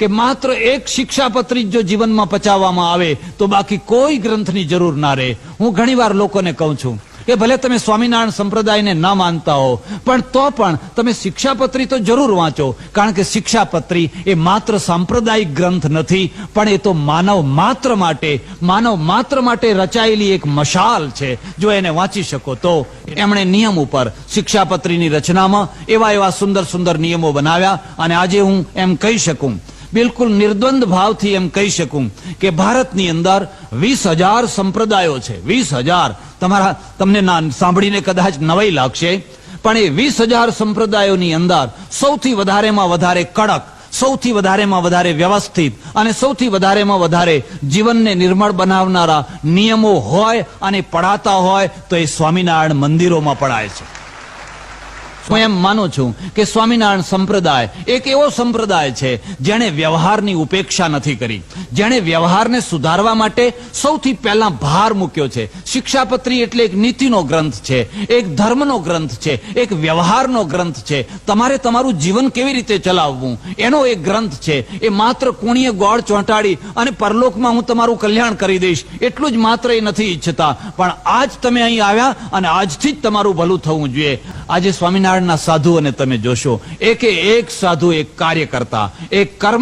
કે માત્ર એક શિક્ષાપત્રી જો જીવનમાં પચાવવામાં આવે, તો બાકી કોઈ ગ્રંથની જરૂર ના રહે. હું ઘણીવાર લોકોને કહું છું કે ભલે તમે સ્વામિનારાયણ સંપ્રદાયને ન માનતા હો, પણ તો પણ તમે શિક્ષાપત્રી તો જરૂર વાંચો, કારણ કે શિક્ષાપત્રી એ માત્ર સાંપ્રદાયિક ગ્રંથ નથી, પણ એ તો માનવ માત્ર માટે, માનવ માત્ર માટે રચાયેલી એક મશાલ છે. જો એને વાંચી શકો તો એમણે નિયમ ઉપર શિક્ષાપત્રીની રચનામાં એવા એવા સુંદર સુંદર નિયમો બનાવ્યા, અને આજે હું એમ કહી શકું બિલકુલ નિર્દ્વંદ ભાવથી એમ કહી શકું કે ભારતની અંદર વીસ હજાર સંપ્રદાયો છે. વીસ હજાર. તમારા, તમને સાંભળીને કદાચ નવાઈ લાગશે, પણ એ વીસ હજાર સંપ્રદાયોની અંદર સૌથી વધારેમાં વધારે કડક, સૌથી વધારેમાં વધારે વ્યવસ્થિત અને સૌથી વધારેમાં વધારે જીવનને નિર્મળ બનાવનારા નિયમો હોય અને પડાતા હોય તો એ સ્વામિનારાયણ મંદિરોમાં પડાય છે. હું એમ માનું છું કે સ્વામિનારાયણ સંપ્રદાય એક એવો સંપ્રદાય છે જેણે વ્યવહારની ઉપેક્ષા નથી કરી. જેણે વ્યવહારને સુધારવા માટે સૌથી પહેલા ભાર મૂક્યો છે. શિક્ષાપત્રી એટલે એક નીતિનો ગ્રંથ છે, એક ધર્મનો ગ્રંથ છે, એક વ્યવહારનો ગ્રંથ છે. તમારે તમારું જીવન કેવી રીતે ચલાવવું? એનો એક ગ્રંથ છે. એ માત્ર કોણીએ ગોળ ચોંટાડી અને પરલોકમાં હું તમારું કલ્યાણ કરી દઈશ એટલું જ માત્ર એ નથી ઈચ્છતા. પણ આજ તમે અહીં આવ્યા અને આજથી જ તમારું ભલું થવું જોઈએ. આજે સ્વામિનારાયણના સાધુઓને તમે જોશો. એકે એક સાધુ એક કાર્ય કરતા એક કર્મ